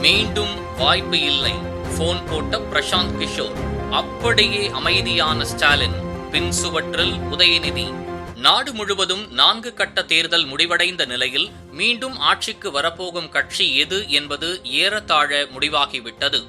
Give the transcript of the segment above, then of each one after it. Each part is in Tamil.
மீண்டும் வாய்ப்பு இல்லை. போன் போட்ட பிரசாந்த் கிஷோர். அப்படியே அமைதியான ஸ்டாலின் பின் சுவற்றில் உதயநிதி. நாடு முழுவதும் நான்கு கட்ட தேர்தல் முடிவடைந்த நிலையில் மீண்டும் ஆட்சிக்கு வரப்போகும் கட்சி எது என்பது ஏறத்தாழ முடிவாகிவிட்டது.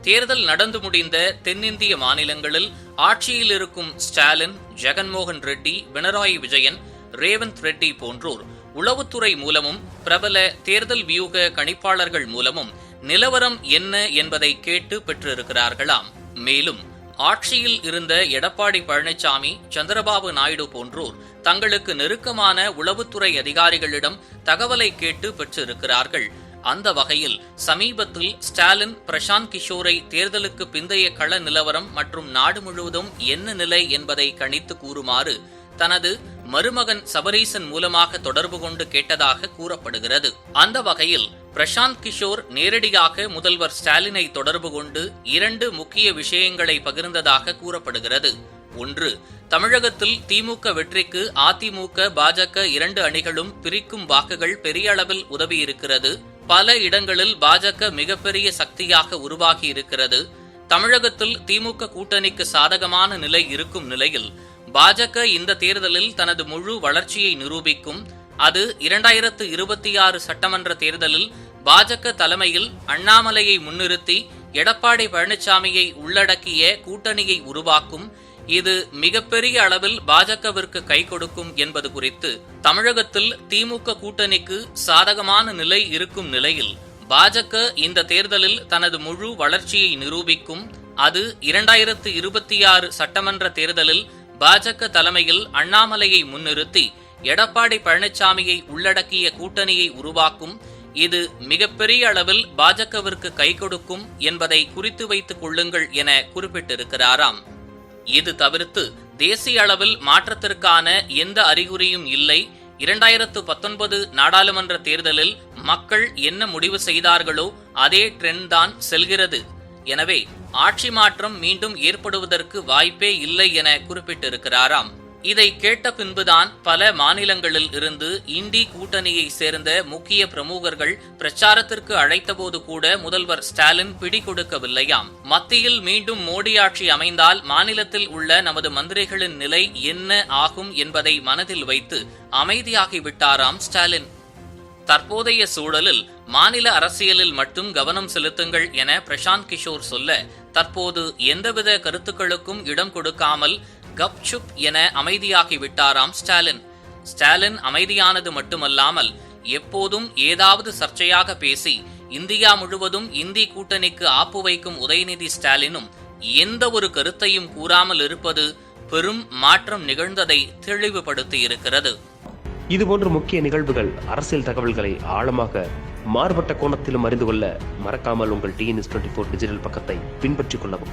தேர்தல் நடந்து முடிந்த தென்னிந்திய மாநிலங்களில் ஆட்சியில் இருக்கும் ஸ்டாலின் ஜெகன்மோகன் ரெட்டி பினராயி விஜயன் ரேவந்த் ரெட்டி போன்றோர் உளவுத்துறை மூலமும் பிரபல தேர்தல் வியூக கணிப்பாளர்கள் மூலமும் நிலவரம் என்ன என்பதை கேட்டு பெற்றிருக்கிறார்களாம். மேலும் ஆட்சியில் இருந்த எடப்பாடி பழனிசாமி சந்திரபாபு நாயுடு போன்றோர் தங்களுக்கு நெருக்கமான உளவுத்துறை அதிகாரிகளிடம் தகவலை கேட்டு பெற்றிருக்கிறார்கள். அந்த வகையில் சமீபத்தில் ஸ்டாலின் பிரசாந்த் கிஷோரை தேர்தலுக்கு பிந்தைய கள நிலவரம் மற்றும் நாடு முழுவதும் என்ன நிலை என்பதை கணித்து கூறுமாறு தனது மருமகன் சபரீசன் மூலமாக தொடர்பு கொண்டு கேட்டதாக கூறப்படுகிறது. அந்த வகையில் பிரசாந்த் கிஷோர் நேரடியாக முதல்வர் ஸ்டாலினை தொடர்பு கொண்டு இரண்டு முக்கிய விஷயங்களை பகிர்ந்ததாக கூறப்படுகிறது. ஒன்று தமிழகத்தில் திமுக வெற்றிக்கு அதிமுக பாஜக இரண்டு அணிகளும் பிரிக்கும் வாக்குகள் பெரிய அளவில் உதவியிருக்கிறது. பல இடங்களில் பாஜக மிகப்பெரிய சக்தியாக உருவாகி இருக்கிறது தமிழகத்தில் திமுக கூட்டணிக்கு சாதகமான நிலை இருக்கும் நிலையில் பாஜக இந்த தேர்தலில் தனது முழு வளர்ச்சியை நிரூபிக்கும். அது இரண்டாயிரத்து இருபத்தி ஆறு சட்டமன்ற தேர்தலில் பாஜக தலைமையில் அண்ணாமலையை முன்னிறுத்தி எடப்பாடி பழனிசாமியை உள்ளடக்கிய கூட்டணியை உருவாக்கும். இது மிகப்பெரிய அளவில் பாஜகவிற்கு கை கொடுக்கும் என்பது குறித்து தமிழகத்தில் திமுக கூட்டணிக்கு சாதகமான நிலை இருக்கும் நிலையில் பாஜக இந்த தேர்தலில் தனது முழு வளர்ச்சியை நிரூபிக்கும். அது இரண்டாயிரத்து இருபத்தி ஆறு சட்டமன்ற தேர்தலில் பாஜக தலைமையில் அண்ணாமலையை முன்னிறுத்தி எடப்பாடி பழனிசாமியை உள்ளடக்கிய கூட்டணியை உருவாக்கும் இது மிகப்பெரிய அளவில் பாஜகவிற்கு கை கொடுக்கும் என்பதை குறித்து வைத்துக் கொள்ளுங்கள் என குறிப்பிட்டிருக்கிறாராம். இது தவிர்த்து தேசிய அளவில் மாற்றத்திற்கான எந்த அறிகுறியும் இல்லை. இரண்டாயிரத்து பத்தொன்பது நாடாளுமன்ற தேர்தலில் மக்கள் என்ன முடிவு செய்தார்களோ அதே ட்ரெண்ட் தான் செல்கிறது. எனவே ஆட்சி மாற்றம் மீண்டும் ஏற்படுவதற்கு வாய்ப்பே இல்லை என குறிப்பிட்டிருக்கிறாராம். இதை கேட்ட பின்புதான் பல மாநிலங்களில் இருந்து இண்டி கூட்டணியை சேர்ந்த முக்கிய பிரமுகர்கள் பிரச்சாரத்திற்கு அழைத்தபோது கூட முதல்வர் ஸ்டாலின் பிடி கொடுக்கவில்லையாம் மத்தியில் மீண்டும் மோடி ஆட்சி அமைந்தால் மாநிலத்தில் உள்ள நமது மந்திரிகளின் நிலை என்ன ஆகும் என்பதை மனதில் வைத்து அமைதியாகிவிட்டாராம் ஸ்டாலின். தற்போதைய சூழலில் மாநில அரசியலில் மட்டும் கவனம் செலுத்துங்கள் என பிரசாந்த் கிஷோர் சொல்ல தற்போது எந்தவித கருத்துக்களுக்கும் இடம் கொடுக்காமல் கப்சுப் என அமைதியாகிவிட்டாராம் ஸ்டாலின். ஸ்டாலின் அமைதியானது மட்டுமல்லாமல் எப்போதும் ஏதாவது சர்ச்சையாக பேசி இந்தியா முழுவதும் இந்தி கூட்டணிக்கு ஆப்பு வைக்கும் உதயநிதி ஸ்டாலினும் எந்த ஒரு கருத்தையும் கூறாமல் இருப்பது பெரும் மாற்றம் நிகழ்ந்ததை தெளிவுபடுத்தி இருக்கிறது. இதுபோன்ற முக்கிய நிகழ்வுகள் அரசியல் தகவல்களை ஆழமாக மாறுபட்ட கோணத்திலும் அறிந்து கொள்ள மறக்காமல் உங்கள் டிஎன்எஸ் டுவெண்ட்டி ஃபோர் டிஜிட்டல் பக்கத்தை பின்பற்றிக் கொள்ளவும்.